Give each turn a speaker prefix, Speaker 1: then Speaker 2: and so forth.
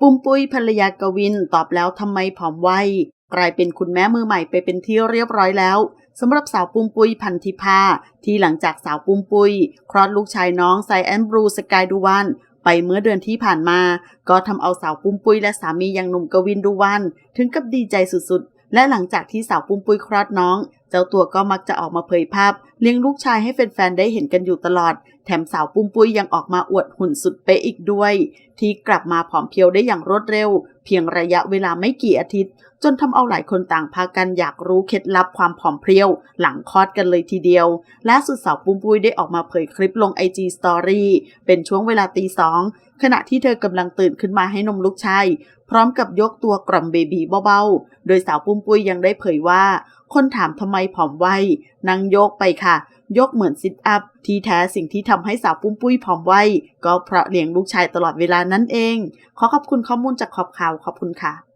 Speaker 1: ปุ้มปุ้ยภรรยากวินตอบแล้วทำไมผอมไวกลายเป็นคุณแม่มือใหม่ไปเป็นที่เรียบร้อยแล้วสำหรับสาวปุ้มปุ้ยพันธิพาที่หลังจากสาวปุ้มปุ้ยคลอดลูกชายน้องไซแอนบรูสกายดูวันไปเมื่อเดือนที่ผ่านมา ก็ทำเอาสาวปุ้มปุ้ยและสามีอย่างหนุ่มกวินดูวันถึงกับดีใจสุดๆ และหลังจากที่สาวปุ้มปุ้ยคลอดน้อง เจ้าตัวก็มักจะออกมาเผยภาพ เลี้ยงลูกชายให้แฟนๆได้เห็นกันอยู่ตลอด แถมสาวปุ้มปุ้ยยังออกมาอวดหุ่นสุดเป๊ะอีกด้วย ที่กลับมาผอมเพรียวได้อย่างรวดเร็ว เพียงระยะเวลาไม่กี่อาทิตย์ จนทำเอาหลายคนต่างพากันอยากรู้เคล็ดลับความผอมเพรียว หลังคลอดกันเลยทีเดียวแล่าสุดสาวปุ้มปุ้ยได้ออกมาเผยคลิปลง IG Story เป็นช่วงเวลาตีสองขณะที่เธอกำลังตื่นขึ้นมาให้นมลูกชายพร้อมกับยกตัวกล่อมเบบีเบาๆ โดยสาวปุ้มปุ้ยยังได้เผยว่า คนถามทำไมผอมไวนั่งโยกไปค่ะ ยกเหมือนซิทอัพ ที่แท้สิ่งที่ทำให้สาวปุ้มปุ้ยผอมไวก็เพราะเลี้ยงลูกชายตลอดเวลานั่นเอง ขอขอบคุณข้อมูลจากขอบข่าวขอบคุณค่ะ